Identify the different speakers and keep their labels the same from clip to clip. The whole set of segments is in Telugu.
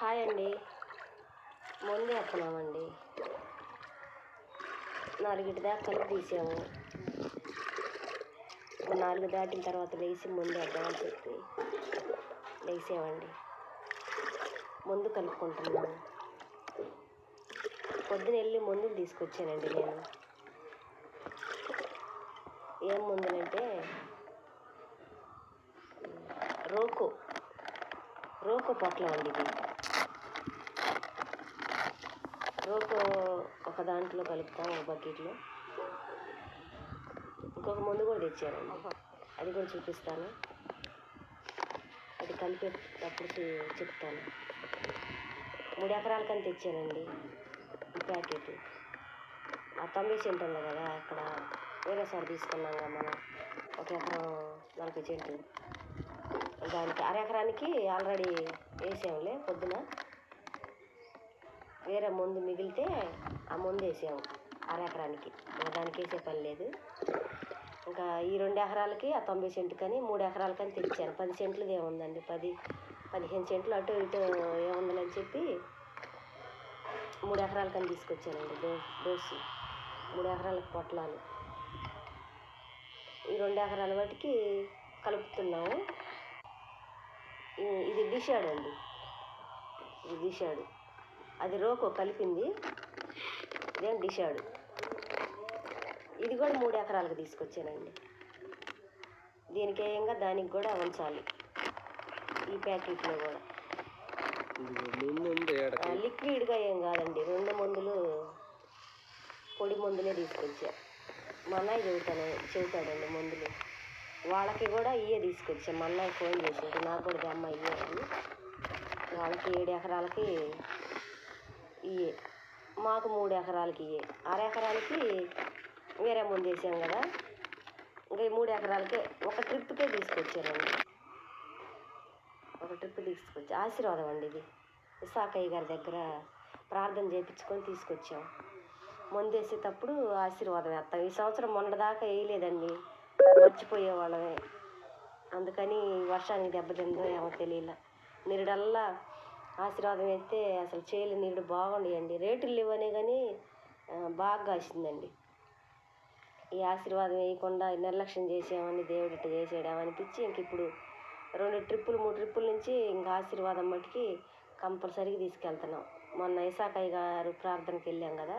Speaker 1: హాయ్ అండి. ముందే వేస్తున్నామండి నాలుగిటి దాకా కలిపి తీసాము నాలుగు దాటిన తర్వాత లేచి ముందు వేద్దామని చెప్పి లేసామండి ముందు కలుపుకుంటున్నాము పొద్దున వెళ్ళి ముందుకు తీసుకొచ్చానండి నేను. ఏం ముందులంటే రోకో రోకో పొట్లం అండి ఇది. రోకో ఒక దాంట్లో కలుపుతాం ఒక బకెట్లో. ఇంకొక ముందు కూడా తెచ్చానండి అది కూడా చూపిస్తాను. అది కలిపేటప్పుడు చెప్తాను. మూడు ఎకరాల కని తెచ్చానండి ఈ ప్యాకెట్. ఆ తొంభై సెంట్ ఉంది కదా అక్కడ వేరే సార్ తీసుకున్నాం కదా మనం. ఒక ఎకరం నలభై సెంట్లు. దానికి అర ఎకరానికి ఆల్రెడీ వేసాములే పొద్దున. వేరే ముందు మిగిలితే ఆ ముందు వేసాము అర ఎకరానికి ఇంకా దానికి వేసే పని లేదు. ఇంకా ఈ రెండు ఎకరాలకి ఆ తొంభై సెంటు కానీ మూడు ఎకరాలకని తెచ్చాను పది సెంట్లది ఏముందండి? పది పదిహేను సెంట్లు అటు ఇటు ఏముందని చెప్పి మూడు ఎకరాలకని తీసుకొచ్చానండి డో డోసు. మూడు ఎకరాలకు పొట్లాలు. ఈ రెండు ఎకరాల వాటికి కలుపుతున్నాము. ఇది డిషాడ్ అండి. ఇది డిషాడు అది రోకో కలిపింది ఇదేం డిషాడు ఇది కూడా మూడు ఎకరాలకు తీసుకొచ్చానండి. దీనికి ఏంగా దానికి కూడా ఉంచాలి. ఈ ప్యాకెట్లో కూడా. లిక్విడ్గా ఏం కాదండి రెండు మందులు పొడి మందులే తీసుకొచ్చా. మా అన్నయ్య చెబుతాను చెబుతాడండి మందులు. వాళ్ళకి కూడా ఇవే తీసుకొచ్చా. మా అన్నయ్య ఫోన్ చేసాడు నాకు కూడా అమ్మ ఇయ్యే అని వాళ్ళకి ఏడు ఎకరాలకి ఇవే మాకు మూడు ఎకరాలకి ఇవే అర ఎకరాలకి వేరే ముందు వేసాం కదా. ఇంకా ఈ మూడు ఎకరాలకే ఒక ట్రిప్కే తీసుకొచ్చానండి ఒక ట్రిప్ తీసుకొచ్చి ఆశీర్వాదం అండి ఇది. ఇసాకయ్య గారి దగ్గర ప్రార్థన చేయించుకొని తీసుకొచ్చాం. మందు వేసేటప్పుడు ఆశీర్వాదం వేస్తాం. ఈ సంవత్సరం మొన్నటిదాకా వేయలేదండి. మర్చిపోయేవాళ్ళమే అందుకని వర్షానికి దెబ్బతిందో ఏమో తెలియలే. నిరుడల్లా ఆశీర్వాదం అయితే అసలు చేయలేని నీరుడు బాగుండేయండి. రేటులు లేవనే కానీ బాగా కాసిందండి. ఈ ఆశీర్వాదం వేయకుండా నిర్లక్ష్యం చేసామని దేవుడు ఇట్ట చేసాడేమనిపించి ఇంక ఇప్పుడు రెండు ట్రిప్పులు మూడు ట్రిప్పుల నుంచి ఇంకా ఆశీర్వాదం మట్టుకి కంపల్సరీగా తీసుకెళ్తున్నాం. మొన్న ఇసాకయ్య గారు ప్రార్థనకి వెళ్ళాం కదా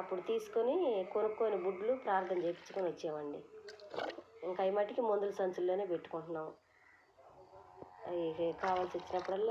Speaker 1: అప్పుడు తీసుకొని కొనుక్కొని బుడ్లు ప్రార్థన చేయించుకొని వచ్చామండి ఇంకా ఈ మట్టికి మందుల సంచుల్లోనే పెట్టుకుంటున్నాం. అవి కావాల్సి వచ్చినప్పుడల్లా